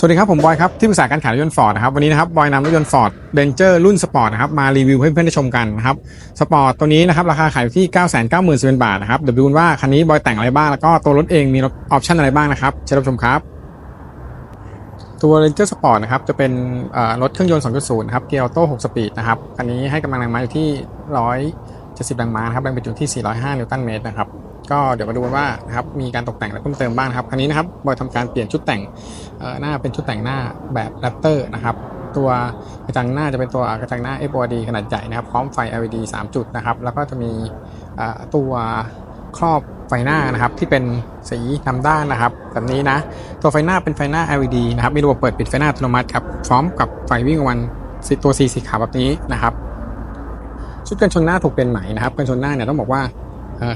สวัสดีครับ ผมบอยครับ ที่ปรึกษาการขายรถยนต์ฟอร์ดนะครับวันนี้นะครับบอยนำรถยนต์ฟอร์ดเ a นเจอร์รุ่นสปอร์ตนะครับมารีวิวให้เพื่อนๆได้ชมกันนะครับสปอร์ตตัวนี้นะครับราคาขายอยู่ที่ 9 9 0 0 0 0 บาทนะครับเดี๋ยวดูว่าคันนี้บอยแต่งอะไรบ้าง แล้วก็ตัวรถเองมีออปชั่นอะไรบ้างนะครับเชิญรับชมครับ ตัว Ranger Sport นะครับจะเป็นรถเครื่องยนต์ 2.0 นะครับเกียร์ออโต้ 6 สปีดนะครับคันนี้ให้กำลังแรงม้าอยู่ที่ 170 แรงม้านะครับแรงบิดอยู่ที่ 405 นิวตันเมตรนะครับ ก็เดี๋ยวมาดูกันว่านะครับมีการตกแต่งอะไรเพิ่มเติมบ้างนครับคันนี้นะครับบอยทำการเปลี่ยนชุดแต่งเอ่อหน้าเป็นชุดแต่งหน้าแบบ Raptor นะครับตัวกระจังหน้าจะเป็นตัวกระจังหน้า FOD ขนาดใหญ่นะครับพร้อมไฟ LED 3 จุดนะครับแล้วก็จะมีเอ่อตัวครอบไฟหน้านะครับที่เป็นสีดำด้านนะครับแบบนี้นะตัวไฟหน้าเป็นไฟหน้า LED นะครับมีระบบเปิดปิดไฟหน้าอัตโนมัติครับพร้อมกับไฟวิ่งวันตัว C สีขาวแบบนี้นะครับชุดกันชนหน้าถูกเป็นไหมนะครับกันชนหน้าเนี่ยต้องบอกว่า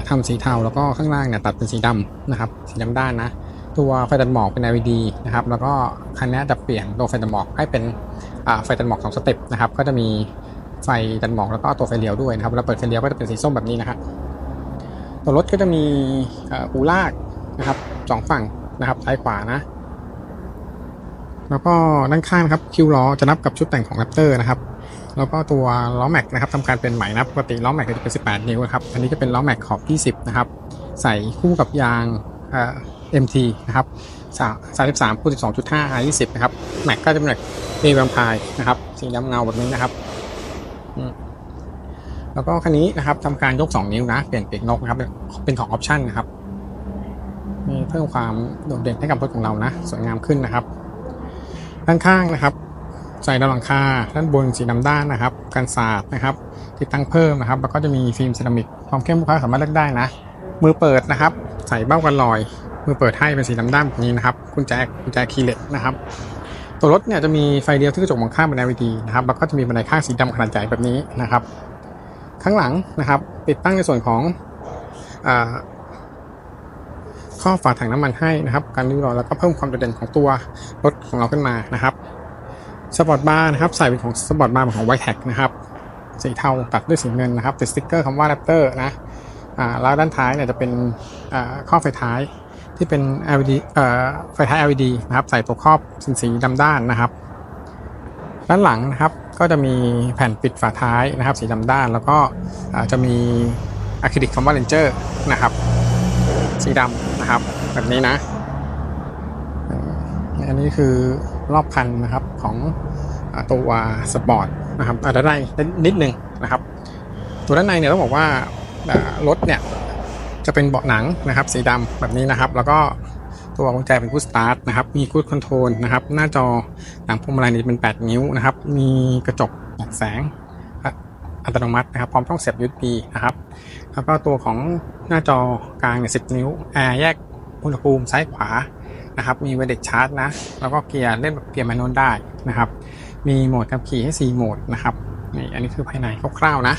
ทำสีเทาแล้วก็ข้างล่างเนี่ยตัดเป็นสีดำนะครับสีดำด้านนะ ตัวไฟตัดหมอกเป็น LED นะครับแล้วก็คันนี้จะเปลี่ยนตัวไฟตัดหมอกให้เป็นไฟตัดหมอกสองสเต็ปนะครับก็จะมีไฟตัดหมอกแล้วก็ตัวไฟเลี้ยวด้วยนะครับเวลาเปิดไฟเลี้ยวก็จะเป็นสีส้มแบบนี้นะครับตัวรถก็จะมีอูลากนะครับสองฝั่งนะครับซ้ายขวานะ แล้วก็ด้านข้างครับคิวล้อจะนับกับชุดแต่งของ Raptor นะครับ แล้วก็ตัวล้อแม็กนะครับทำการเป็นใหม่นะปกติล้อแม็กจะเป็น 18 นิ้วครับ อันนี้จะเป็นล้อแม็กขอบ 20 นะครับ ใส่คู่กับยางเอ่อ MT นะครับ33คูณ12.5 R 20 นะครับ แม็กก็จะเป็นแม็กเอแวมพายนะครับ สีดำเงาแบบนี้นะครับ แล้วก็คันนี้นะครับทำการยก 2 นิ้วนะ เปลี่ยนปีกนกนะครับ เป็นของออปชั่นนะครับเพิ่มความโดดเด่นให้กับรถของเรานะ สวยงามขึ้นนะครับ ด้านข้างนะครับ ใส่ดาวหลังคาด้านบนสีดำด้านนะครับ กันสาดนะครับ ติดตั้งเพิ่มนะครับ แล้วก็จะมีฟิล์มเซรามิกความเข้มลูกค้าสามารถเลือกได้นะ มือเปิดนะครับ ใส่เบ้ากันลอย มือเปิดให้เป็นสีดำด้านแบบนี้นะครับกุญแจกุญแจคีย์เล็กนะครับตัวรถเนี่ยจะมีไฟเดียวที่กระจกมองข้างเป็น LED นะครับแล้วก็จะมีบันไดข้างสีดำขนาดใหญ่แบบนี้นะครับ ข้างหลังนะครับ ติดตั้งในส่วนของอข้อฝาถังน้ำมันให้นะครับ การริ้วรอแล้วก็เพิ่มความโดดเด่นของตัวรถของเราขึ้นมานะครับ สปอร์ตบาร์นะครับใส่เป็นของสปอร์ตบาร์ของไวท์แท็กนะครับสีเทาตัดด้วยสีเงินนะครับติดสติ๊กเกอร์คำว่า Raptor นะอ่าแล้วด้านท้ายเนี่ยจะเป็นอ่าข้อไฟท้ายที่เป็น LED เอ่อไฟท้าย LED นะครับ ใส่ตัวครอบสีสีดำด้านนะครับ ด้านหลังนะครับก็จะมีแผ่นปิดฝาท้ายนะครับ สีดำด้าน แล้วก็อ่าจะมีอะคริลิกคำว่า Ranger นะครับ สีดำนะครับ แบบนี้นะ อันนี้คือ รอบคันนะครับของอตัวสปอร์ตนะครับด้านในนิดนึงนะครับ ตัวด้านในเนี่ยต้องบอกว่ารถเนี่ยจะเป็นเบาะหนังนะครับ สีดำแบบนี้นะครับ แล้วก็ตัวกุญแจเป็นคู d สตาร์ทนะครับ มีคู d คอนโทรลนะครับ หน้าจอหนังพวงมาลัยเนี่เป็น 8 นิ้วนะครับ มีกระจกตัดแสงอัตโนมัตินะครับ พร้อมช่องเสียบ USB นะครับ แล้วก็ตัวของหน้าจอกลางเนี่ย10 นิ้วแอร์แยกอุณหภูมิซ้ายขวา นะครับ มีไวเด็กชาร์จนะ แล้วก็เกียร์เล่นแบบเกียร์แมนนวลได้นะครับ มีโหมดขับขี่ให้ 4 โหมดนะครับนี่อันนี้คือภายในคร่าวๆนะ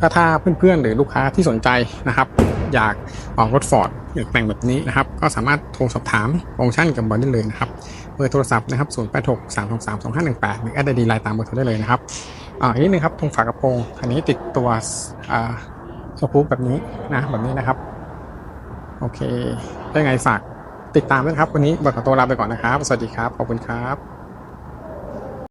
ก็ถ้าเพื่อนๆ หรือลูกค้าที่สนใจนะครับ อยากออกรถฟอร์ดอยากแต่งแบบนี้นะครับ ก็สามารถโทรสอบถามโปรโมชั่นกับบอลได้เลยนะครับเบอร์โทรศัพท์นะครับ0 8 6 3 2 3 2 5 1 8หรือแอดดีไลน์ตามเบอร์โทรได้เลยนะครับอ่าอีกนิดนึงครับตรงฝากระโปรงอันนี้ติดตัวอ่าสกู๊ปแบบนี้นะแบบนี้นะครับ โอเคได้ไงฝาก ติดตามด้วยนะครับ วันนี้บอดขอตัวลาไปก่อนนะครับ สวัสดีครับ ขอบคุณครับ